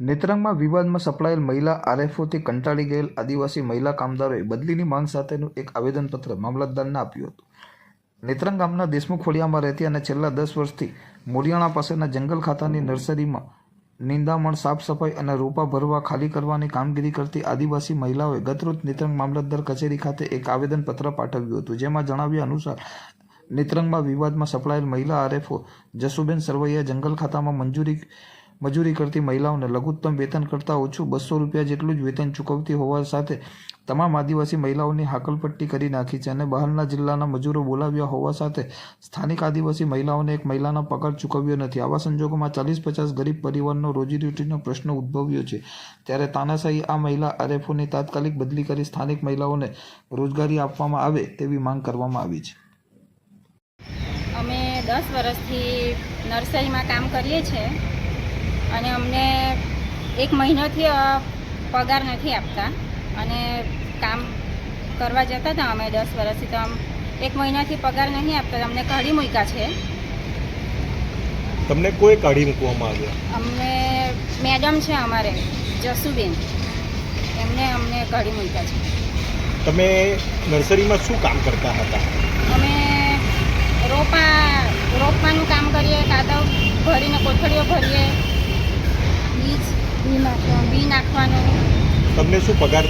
નેત્રંગમાં વિવાદમાં સપડાયેલ મહિલા આરએફઓથી કંટાળી ગયેલ આદિવાસી મહિલા કામદારોએ બદલીની માંગ સાથેનું એક આવેદનપત્ર મામલતદારને આપ્યું હતું. નેત્રંગ ગામના દેશમુખ ખોડિયામાં રહેતી અને છેલ્લા દસ વર્ષથી મોરિયાણા પાસેના જંગલ ખાતાની નર્સરીમાં નિંદામણ, સાફ સફાઈ અને રોપા ભરવા ખાલી કરવાની કામગીરી કરતી આદિવાસી મહિલાઓએ ગતરોજ નેત્રંગ મામલતદાર કચેરી ખાતે એક આવેદનપત્ર પાઠવ્યું હતું, જેમાં જણાવ્યા અનુસાર, નેત્રંગમાં વિવાદમાં સપડાયેલ મહિલા આરએફઓ જસુબેન સરવૈયા જંગલ ખાતામાં મંજૂરી મજૂરી કરતી મહિલાઓને લઘુત્તમ વેતન કરતાં ઓછું બસો રૂપિયા જેટલું જ વેતન ચૂકવતી હોવા સાથે તમામ આદિવાસી મહિલાઓની હાકલપટ્ટી કરી નાખી છે અને બહારના જિલ્લાના મજૂરો બોલાવ્યા હોવા સાથે સ્થાનિક આદિવાસી મહિલાઓને એક મહિલાના પગાર ચૂકવ્યો નથી. આવા સંજોગોમાં ચાલીસ પચાસ ગરીબ પરિવારનો રોજીરોટીનો પ્રશ્ન ઉદ્ભવ્યો છે. ત્યારે તાનાશાહી આ મહિલા આરએફઓની તાત્કાલિક બદલી કરી સ્થાનિક મહિલાઓને રોજગારી આપવામાં આવે તેવી માંગ કરવામાં આવી છે. અમે દસ વર્ષથી નર્સરીમાં કામ કરીએ છીએ. અને અમને એક મહિનાથી પગાર નથી આપતા. અને કામ કરવા જતા હતા અમે દસ વર્ષથી તો આમ એક મહિનાથી પગાર નહીં આપતા. અમને કાઢી મૂક્યા છે. તમને કોઈ કાઢી મૂકવામાં આવ્યા? અમને મેડમ છે અમારે જસુબેન. એમને અમને કાઢી મૂક્યા છે. તમે નર્સરીમાં શું કામ કરતા હતા? અમે રોપા રોપવાનું કામ કરીએ કાદવ ભરીને કોથળીઓ ભરીએ. નાખવાનું તમને શું પગાર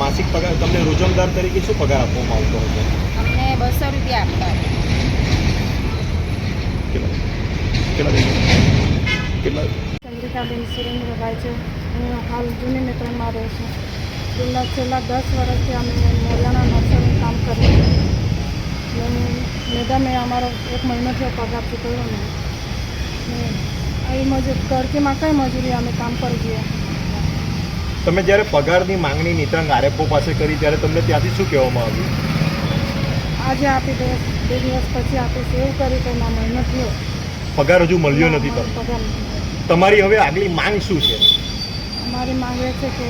માસિક પગાર તમને રોજમદાર તરીકે શું પગાર આપવામાં આવતો હતો અમને બસો રૂપિયા આપતા. કેટલા? કેટલા ચંદ્રિકાબેન સુરેન્દ્રભાઈ છે. હું હાલ જૂની મિત્રમાં રહું છું. છેલ્લા છેલ્લા દસ વર્ષથી અમે મોરિયાણા નર્સરીનું કામ કરીએ મેડમે અમારો એક મહિનાથી પગાર ચૂકવ્યો નહીં. ને આવી મજૂર તડકીમાં કઈ મજૂરી અમે કામ કરી દઈએ તમે જ્યારે પગારની માંગણી નિતાંગ આરએફઓ પાસે કરી ત્યારે તમને ત્યાંથી શું કહેવામાં આવ્યું? આજે આપી દે બે દિવસ પછી આપણે સેવ કરી તો ના મહિનો થયો. પગાર હજુ મળ્યો નથી તમને. તમારી હવે આગલી માંગ શું છે? અમારી માંગ એ છે કે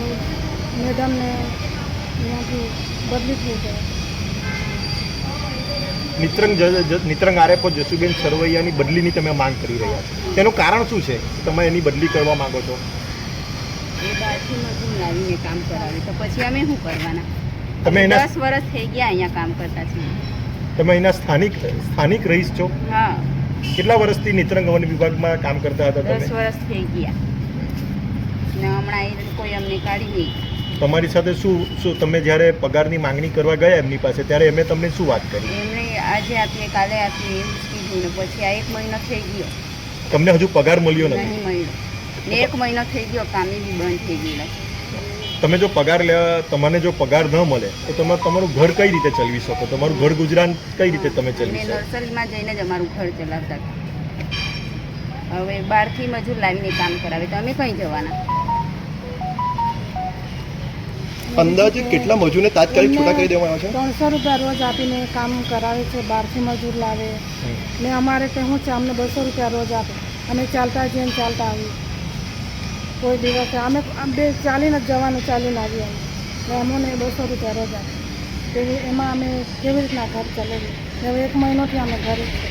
મેડમને અહીંયાથી બદલી થઈ જાય નિત્રંગ નિત્રંગ આરેપો જસુબેન સરવૈયાની બદલીની તમે માંગ કરી રહ્યા છો. તેનું કારણ શું છે? તમે એની બદલી કરવા માંગો છો? એ બહારથી મજૂર લાવીને કામ કરાવે. તો પછી અમે શું કરવાના? તમે દસ વર્ષ થઈ ગયા અહીંયા કામ કરતા છીએ. તમે અહીંના સ્થાનિક સ્થાનિક રહીશ છો? હા. કેટલા વર્ષથી નિત્રંગ વન વિભાગમાં કામ કરતા હતા દસ વર્ષ થઈ ગયા. ને હમણાં એ કોઈ અમને કાઢી નહીં. તમારી સાથે શું શું તમે જ્યારે પગારની માંગણી કરવા ગયા એમની પાસે ત્યારે એમણે તમને શું વાત કરી? એમણે આજે આપીએ કાલે આપીએ એવું જ કીધું ને પછી આ એક મહિનો થઈ ગયો. તમને હજુ પગાર મળ્યો નથી? મળ્યો. ને એક મહિનો થઈ ગયો કામે બી બંધ થઈ ગયેલા. તમે જો પગાર લેવા તમને જો પગાર ન મળે તો તમે તમારું ઘર કઈ રીતે ચલાવી શકો? તમારું ઘર ગુજરાન કઈ રીતે તમે ચલાવી શકો? નર્સરીમાં જઈને જ અમારું ઘર ચલાવતા હવે બહારથી મજૂર લાવીને કામ કરાવે તો અમે કઈ જવાના? અંદાજે કેટલા મજૂરને તાત્કાલિક છૂટા કરી દેવામાં છે? ત્રણસો રૂપિયા રોજ આપીને કામ કરાવે છે બહારથી મજૂર લાવે. ને અમારે તે શું છે અમને બસો રૂપિયા રોજ આપે. અને ચાલતા જેમ ચાલતા આવીએ. કોઈ દિવસે. અમે બે ચાલીને જ જવાનું, ચાલીને આવીએ અમે. અમોને બસો રૂપિયા રોજ. આપે એમાં અમે કેવી રીતના ઘર ચલાવીએ? ને હવે એક મહિનોથી અમે ઘરે છીએ.